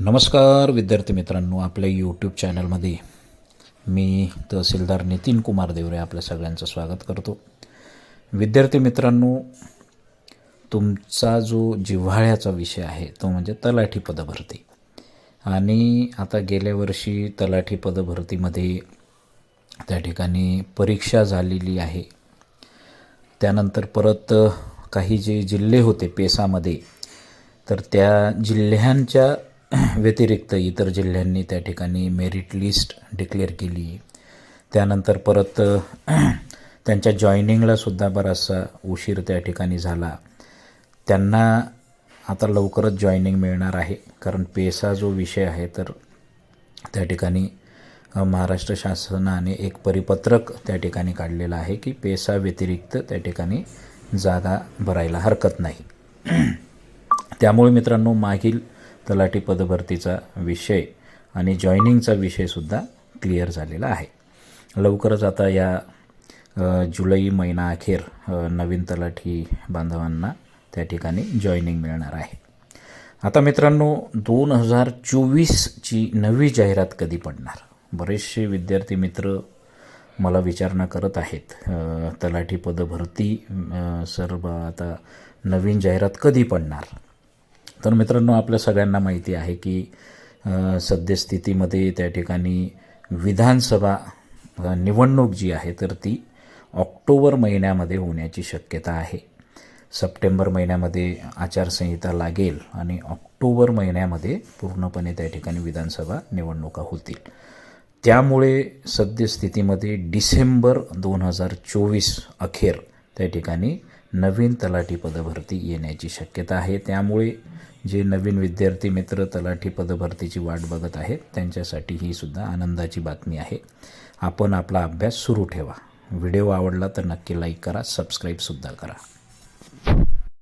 नमस्कार विद्यार्थी मित्रांनो आपल्या यूट्यूब चॅनलमध्ये मी तहसीलदार नितीन कुमार देवरे आपल्या सगळ्यांचं स्वागत करतो. विद्यार्थी मित्रांनो तुमचा जो जिव्हाळ्याचा विषय आहे तो म्हणजे तलाठी पदभरती. आणि आता गेल्या वर्षी तलाठी पदभरतीमध्ये त्या ठिकाणी परीक्षा झालेली आहे. त्यानंतर परत काही जे जिल्हे होते पेसामध्ये तर त्या जिल्ह्यांच्या व्यतिरिक्त इतर जिल्ह्यांनी त्या ठिकाणी मेरिट लिस्ट डिक्लेअर केली. त्यानंतर परत त्यांच्या जॉईनिंगला सुद्धा बराचसा उशीर त्या ठिकाणी झाला. त्यांना आता लवकरच जॉईनिंग मिळणार आहे. कारण पेसा जो विषय आहे तर त्या ठिकाणी महाराष्ट्र शासनाने एक परिपत्रक त्या ठिकाणी काढलेलं आहे की पेसा व्यतिरिक्त त्या ठिकाणी जागा भरायला हरकत नाही. त्यामुळे मित्रांनो मागील तलाठी पदभरतीचा विषय आणि जॉईनिंगचा विषयसुद्धा क्लिअर झालेला आहे. लवकरच आता या जुलै महिना अखेर नवीन तलाठी बांधवांना त्या ठिकाणी जॉईनिंग मिळणार आहे. आता मित्रांनो दोन हजार चोवीसची नवी जाहिरात कधी पडणार? बरेचसे विद्यार्थी मित्र मला विचारणा करत आहेत तलाठी पदभरती सर्व सर आता नवीन जाहिरात कधी पडणार? तर मित्रांनो आपल्या सगळ्यांना माहिती आहे की सद्यस्थितीमध्ये त्या ठिकाणी विधानसभा निवडणूक जी आहे तर ती ऑक्टोबर महिन्यामध्ये होण्याची शक्यता आहे. सप्टेंबर महिन्यामध्ये आचारसंहिता लागेल आणि ऑक्टोबर महिन्यामध्ये पूर्णपणे त्या ठिकाणी विधानसभा निवडणुका होतील. त्यामुळे सद्यस्थितीमध्ये डिसेंबर दोन हजार चोवीस अखेर त्या ठिकाणी नवीन तलाठी पदभरती येण्याची शक्यता आहे. त्यामुळे जे नवीन विद्यार्थी मित्र तलाठी पदभरतीची वाट बघत आहेत त्यांच्यासाठी ही सुद्धा आनंदाची बातमी आहे. आपण आपला अभ्यास सुरू ठेवा. व्हिडिओ आवडला तर नक्की लाईक करा सबस्क्राईबसुद्धा करा.